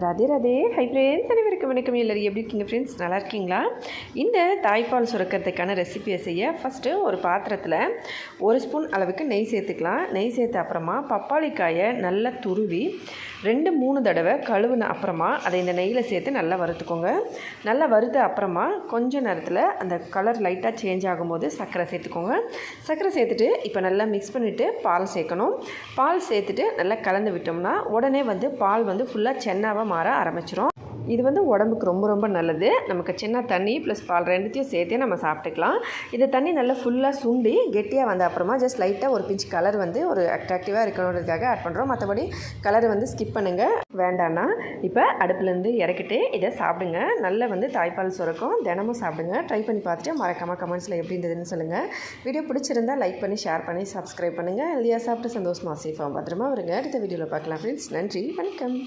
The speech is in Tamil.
ராதே ரதே. ஹை ஃப்ரெண்ட்ஸ் அனைவருக்கும் வணக்கம். எல்லோரும் எப்படி இருக்கீங்க ஃப்ரெண்ட்ஸ் நல்லா இருக்கீங்களா? இந்த தாய்ப்பால் சுரக்கிறதுக்கான ரெசிபியை செய்ய ஃபஸ்ட்டு ஒரு பாத்திரத்தில் ஒரு ஸ்பூன் அளவுக்கு நெய் சேர்த்துக்கலாம். நெய் சேர்த்த அப்புறமா பப்பாளிக்காயை நல்லா துருவி ரெண்டு மூணு தடவை கழுவுன அப்புறமா அதை இந்த நெய்யில் சேர்த்து நல்லா வறுத்துக்கோங்க. நல்லா வறுத்த அப்புறமா கொஞ்ச நேரத்தில் அந்த கலர் லைட்டாக சேஞ்ச் ஆகும்போது சர்க்கரை சேர்த்துக்கோங்க. சர்க்கரை சேர்த்துட்டு இப்போ நல்லா மிக்ஸ் பண்ணிவிட்டு பால் சேர்க்கணும். பால் சேர்த்துட்டு நல்லா கலந்து விட்டோம்னா உடனே வந்து பால் வந்து ஃபுல்லாக சென்னாவாக மாற ஆரம்பிச்சிடும் இது வந்து உடம்புக்கு ரொம்ப ரொம்ப நல்லது. நமக்கு சின்ன தண்ணி ப்ளஸ் பால் ரெண்டுத்தையும் சேர்த்தே நம்ம சாப்பிட்டுக்கலாம். இந்த தண்ணி நல்லா ஃபுல்லாக சுண்டி கெட்டியாக வந்த அப்புறமா ஜஸ்ட் லைட்டாக ஒரு பிஞ்ச் கலர் வந்து ஒரு அட்ராக்டிவாக இருக்கணுன்றதுக்காக ஆட் பண்ணுறோம் மற்றபடி கலரை வந்து ஸ்கிப் பண்ணுங்கள் வேண்டான்னா இப்போ அடுப்புலேருந்து இறக்கிட்டு இதை சாப்பிடுங்க. நல்ல வந்து தாய்ப்பால் சுரக்கும். தினமும் சாப்பிடுங்க. ட்ரை பண்ணி பார்த்துட்டு மறக்காமல் கமெண்ட்ஸில் எப்படி இருந்ததுன்னு சொல்லுங்கள் வீடியோ பிடிச்சிருந்தா லைக் பண்ணி ஷேர் பண்ணி சப்ஸ்கிரைப் பண்ணுங்கள் ஹெல்தியாக சாப்பிட்டு சந்தோஷமாக சேஃபாக பத்திரமா வருங்க. அடுத்த வீடியோவில் பார்க்கலாம் ஃப்ரெண்ட்ஸ் நன்றி. வணக்கம்.